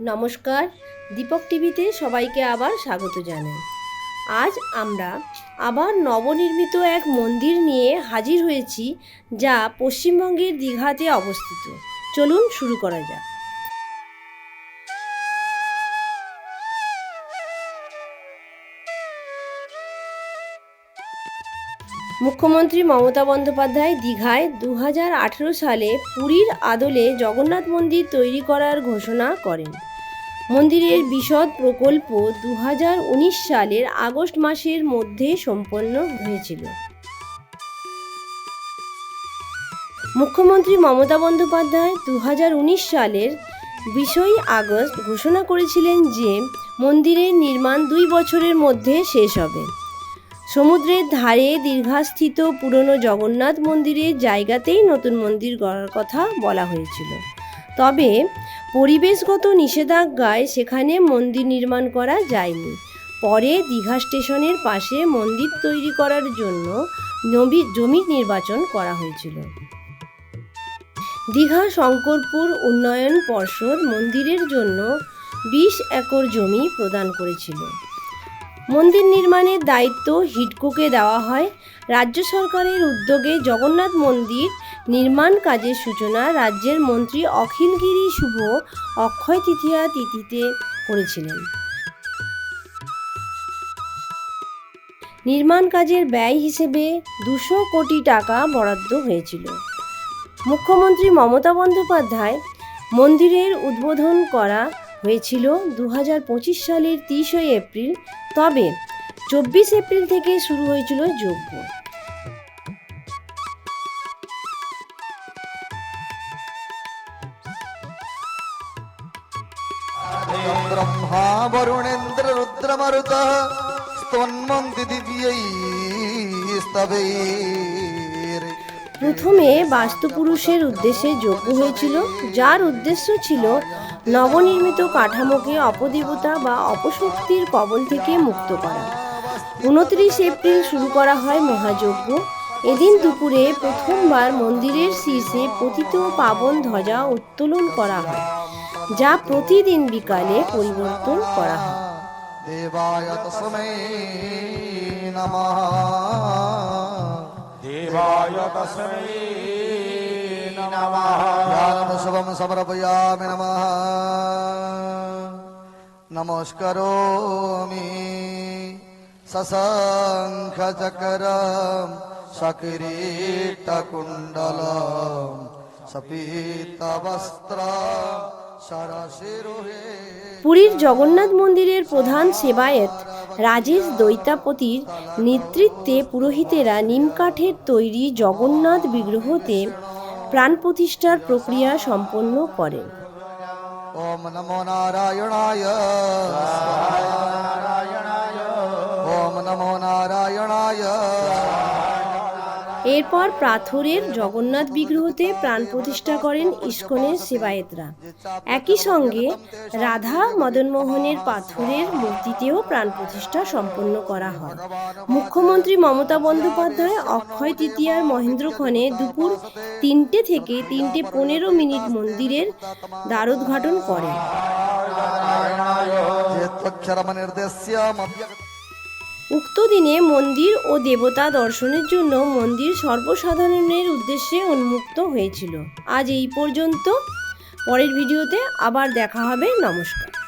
নমস্কার। দীপক টিভিতে সবাইকে আবার স্বাগত জানাই। আজ আমরা আবার নবনির্মিত এক মন্দির নিয়ে হাজির হয়েছি, যা পশ্চিমবঙ্গের দীঘাতে অবস্থিত। চলুন শুরু করা যাক। মুখ্যমন্ত্রী মমতা বন্দ্যোপাধ্যায় দীঘায় দু হাজার আঠেরো সালে পুরীর আদলে জগন্নাথ মন্দির তৈরি করার ঘোষণা করেন। মন্দিরের বিশদ প্রকল্প দু হাজার উনিশ সালের আগস্ট মাসের মধ্যে সম্পন্ন হয়েছিল। মুখ্যমন্ত্রী মমতা বন্দ্যোপাধ্যায় দু হাজার উনিশ সালের বিশই আগস্ট ঘোষণা করেছিলেন যে মন্দিরের নির্মাণ দুই বছরের মধ্যে শেষ হবে। সমুদ্রের ধারে দীর্ঘাস্থিত পুরনো জগন্নাথ মন্দিরের জায়গাতেই নতুন মন্দির গড়ার কথা বলা হয়েছিল। তবে পরিবেশগত নিষেধাজ্ঞায় সেখানে মন্দির নির্মাণ করা যায়নি। পরে দীঘা স্টেশনের পাশে মন্দির তৈরি করার জন্য জমি নির্বাচন করা হয়েছিল। দীঘা শঙ্করপুর উন্নয়ন পর্ষদ মন্দিরের জন্য বিশ একর জমি প্রদান করেছিল। মন্দির নির্মাণের দায়িত্ব হিডকোকে দেওয়া হয়। রাজ্য সরকারের উদ্যোগে জগন্নাথ মন্দির নির্মাণ কাজের সূচনা রাজ্যের মন্ত্রী অখিলগিরি শুভ অক্ষয় তৃতীয়া তিথিতে করেছিলেন। নির্মাণ কাজের ব্যয় হিসেবে দুশো কোটি টাকা বরাদ্দ হয়েছিল। মুখ্যমন্ত্রী মমতা বন্দ্যোপাধ্যায় মন্দিরের উদ্বোধন করা হয়েছিল দু হাজার পঁচিশ সালের তিরিশে এপ্রিল, তবে চব্বিশ এপ্রিল থেকে শুরু হয়েছিল যজ্ঞ। ब्रह्मा वरुणेन्द्र रुद्रमरुतः स्तोन्मन्ति दिव्यैस्तवैर् প্রথমে বাস্তুপুরুষের উদ্দেশ্যে যজ্ঞ হয়েছিল যার উদ্দেশ্য ছিল নবনির্মিত কাঠামোকে অপদেবতা বা অপশক্তির কবল থেকে মুক্ত করা উনত্রিশ এপ্রিল শুরু করা হয় মহাযজ্ঞ এদিন দুপুরে প্রথমবার মন্দিরের শীর্ষে পতিত পাবন ধ্বজা উত্তোলন করা হয় যা প্রতিদিন বিকালে পরিবর্তন করা হয় देवाय तस्मै नमः देवाय तस्मै नमः ध्यानं शुभं समर्पयामि नमः नमस्करोमि सशङ्खचकरं सकिरीटकुण्डलं सपीतवस्त्रं सरशिरुहे পুরীর জগন্নাথ মন্দিরের প্রধান সেবায়েত রাজেশ দৈতাপতির নেতৃত্বে পুরোহিতেরা নিমকাঠের তৈরি জগন্নাথ বিগ্রহতে প্রাণ প্রতিষ্ঠার প্রক্রিয়া সম্পন্ন করেন। ওম নমো নারায়ণায়। এরপর পাথরের জগন্নাথ বিগ্রহতে প্রাণ প্রতিষ্ঠা করেন ইস্কনের সেবায়েতরা। একই সঙ্গে রাধা মদনমোহনের পাথরের মূর্তিতেও প্রাণ প্রতিষ্ঠা সম্পন্ন করা হয়। মুখ্যমন্ত্রী মমতা বন্দ্যোপাধ্যায় অক্ষয় তৃতীয়ার মহেন্দ্রক্ষণে দুপুর তিনটে থেকে তিনটে পনেরো মিনিট মন্দিরের দ্বারোদ্ঘাটন করেন। উক্ত দিনে মন্দির ও দেবতা দর্শনের জন্য মন্দির সর্বসাধারণের উদ্দেশ্যে উন্মুক্ত হয়েছিল। আজ এই পর্যন্ত। পরের ভিডিওতে আবার দেখা হবে। নমস্কার।